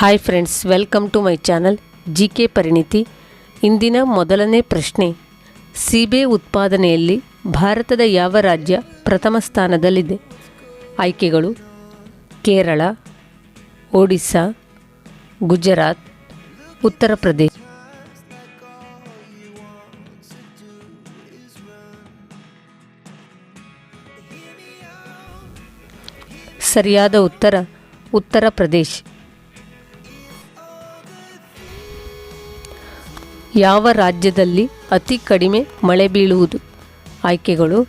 Hi friends welcome to my channel G K Pariniti ಇಂದಿನ ಮೊದಲನೇ ಪ್ರಶ್ನೆ ಸೀಬೆ ಉತ್ಪಾದನೆಯಲ್ಲಿ ಭಾರತದ ಯಾವ ರಾಜ್ಯ ಪ್ರಥಮ ಸ್ಥಾನದಲ್ಲಿದೆ? ಆಯ್ಕೆಗಳು, ಕೇರಳ ಒಡಿಸ್ಸಾ ಗುಜರಾತ್, ಉತ್ತರ ಪ್ರದೇಶ. ಸರಿಯಾದ ಉತ್ತರ ಉತ್ತರ ಪ್ರದೇಶ್. ಯಾವ ರಾಜ್ಯದಲ್ಲಿ ಅತಿ ಕಡಿಮೆ ಮಳೆ ಬೀಳುವುದು? ಆಯ್ಕೆಗಳು,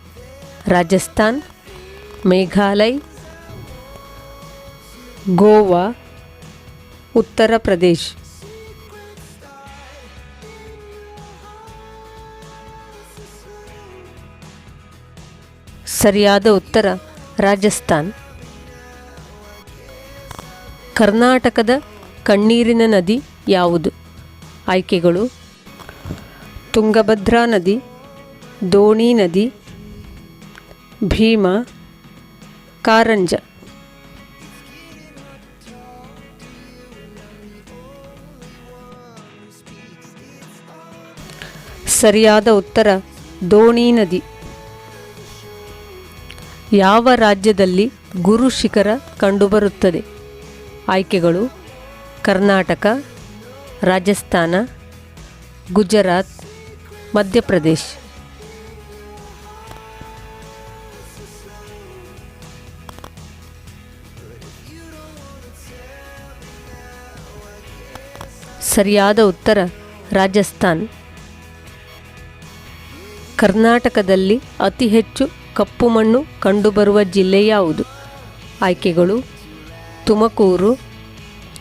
ರಾಜಸ್ಥಾನ್, ಮೇಘಾಲಯ, ಗೋವಾ, ಉತ್ತರ ಪ್ರದೇಶ್. ಸರಿಯಾದ ಉತ್ತರ, ರಾಜಸ್ಥಾನ್. ಕರ್ನಾಟಕದ ಕಣ್ಣೀರಿನ ನದಿ ಯಾವುದು? ಆಯ್ಕೆಗಳು ತುಂಗಭದ್ರಾ ನದಿ, ದೋಣಿ ನದಿ, ಭೀಮ, ಕಾರಂಜ. ಸರಿಯಾದ ಉತ್ತರ, ದೋಣಿ ನದಿ. ಯಾವ ರಾಜ್ಯದಲ್ಲಿ ಗುರು ಶಿಖರ ಕಂಡುಬರುತ್ತದೆ? ಆಯ್ಕೆಗಳು, ಕರ್ನಾಟಕ, ರಾಜಸ್ಥಾನ, ಗುಜರಾತ್. ಮಧ್ಯಪ್ರದೇಶ್. ಸರಿಯಾದ ಉತ್ತರ ರಾಜಸ್ಥಾನ್. ಕರ್ನಾಟಕದಲ್ಲಿ ಅತಿ ಹೆಚ್ಚು ಕಪ್ಪು ಮಣ್ಣು ಕಂಡುಬರುವ ಜಿಲ್ಲೆ ಯಾವುದು? ಆಯ್ಕೆಗಳು ತುಮಕೂರು,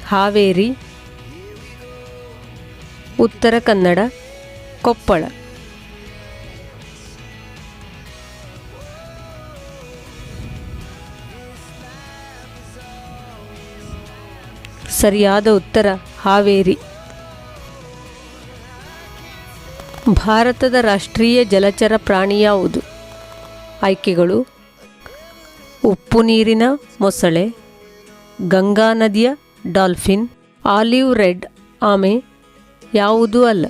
ಹಾವೇರಿ, ಉತ್ತರ ಕನ್ನಡ ಕೊಪ್ಪಳ. ಸರಿಯಾದ ಉತ್ತರ, ಹಾವೇರಿ. ಭಾರತದ ರಾಷ್ಟ್ರೀಯ ಜಲಚರ ಪ್ರಾಣಿ ಯಾವುದು? ಆಯ್ಕೆಗಳು, ಉಪ್ಪು ನೀರಿನ ಮೊಸಳೆ, ಗಂಗಾ ನದಿಯ ಡಾಲ್ಫಿನ್, ಆಲಿವ್ ರೆಡ್ ಆಮೆ, ಯಾವುದೂ ಅಲ್ಲ.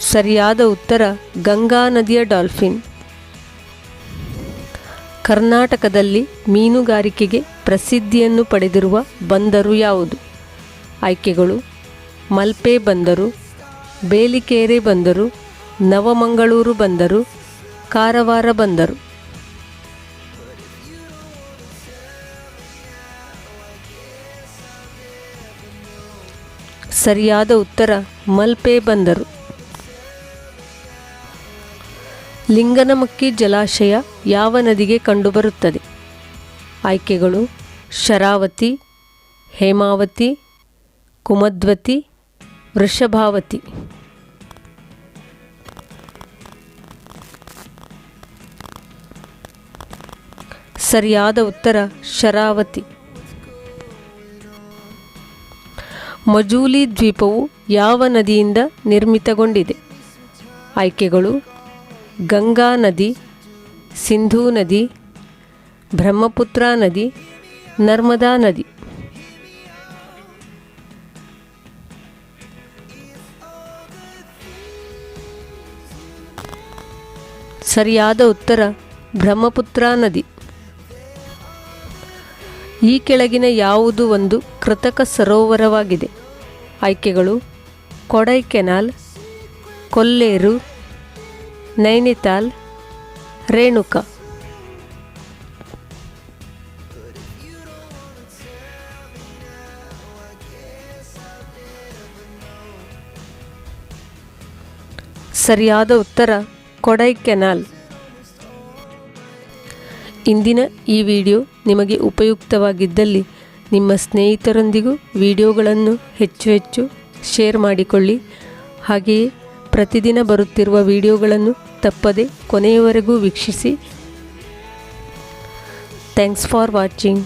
ಸರಿಯಾದ ಉತ್ತರ ಗಂಗಾ ನದಿಯ ಡಾಲ್ಫಿನ್. ಕರ್ನಾಟಕದಲ್ಲಿ ಮೀನುಗಾರಿಕೆಗೆ ಪ್ರಸಿದ್ಧಿಯನ್ನು ಪಡೆದಿರುವ ಬಂದರು ಯಾವುದು? ಆಯ್ಕೆಗಳು, ಮಲ್ಪೆ ಬಂದರು, ಬೇಲಿಕೇರೆ ಬಂದರು, ನವಮಂಗಳೂರು ಬಂದರು, ಕಾರವಾರ ಬಂದರು. ಸರಿಯಾದ ಉತ್ತರ ಮಲ್ಪೆ ಬಂದರು. ಲಿಂಗನಮಕ್ಕಿ ಜಲಾಶಯ ಯಾವ ನದಿಗೆ ಕಂಡುಬರುತ್ತದೆ? ಆಯ್ಕೆಗಳು ಶರಾವತಿ, ಹೇಮಾವತಿ, ಕುಮದ್ವತಿ, ವೃಷಭಾವತಿ. ಸರಿಯಾದ ಉತ್ತರ ಶರಾವತಿ. ಮಜೂಲಿ ದ್ವೀಪವು ಯಾವ ನದಿಯಿಂದ ನಿರ್ಮಿತಗೊಂಡಿದೆ? ಆಯ್ಕೆಗಳು ಗಂಗಾ ನದಿ, ಸಿಂಧೂ ನದಿ, ಬ್ರಹ್ಮಪುತ್ರ ನದಿ, ನರ್ಮದಾ ನದಿ. ಸರಿಯಾದ ಉತ್ತರ ಬ್ರಹ್ಮಪುತ್ರ ನದಿ. ಈ ಕೆಳಗಿನ ಯಾವುದು ಒಂದು ಕೃತಕ ಸರೋವರವಾಗಿದೆ. ಆಯ್ಕೆಗಳು ಕೊಡೈಕೆನಾಲ್, ಕೊಲ್ಲೇರು ನೈನಿತಾಲ್ ರೇಣುಕಾ. ಸರಿಯಾದ ಉತ್ತರ ಕೊಡೈಕೆನಾಲ್ ಇಂದಿನ ಈ ವಿಡಿಯೋ ನಿಮಗೆ ಉಪಯುಕ್ತವಾಗಿದ್ದಲ್ಲಿ ನಿಮ್ಮ ಸ್ನೇಹಿತರೊಂದಿಗೂ ವಿಡಿಯೋಗಳನ್ನು ಹೆಚ್ಚು ಹೆಚ್ಚು ಶೇರ್ ಮಾಡಿಕೊಳ್ಳಿ. ಹಾಗೆಯೇ ಪ್ರತಿದಿನ ಬರುತ್ತಿರುವ ವಿಡಿಯೋಗಳನ್ನು ತಪ್ಪದೆ ಕೊನೆಯವರೆಗೂ ವೀಕ್ಷಿಸಿ. Thanks for watching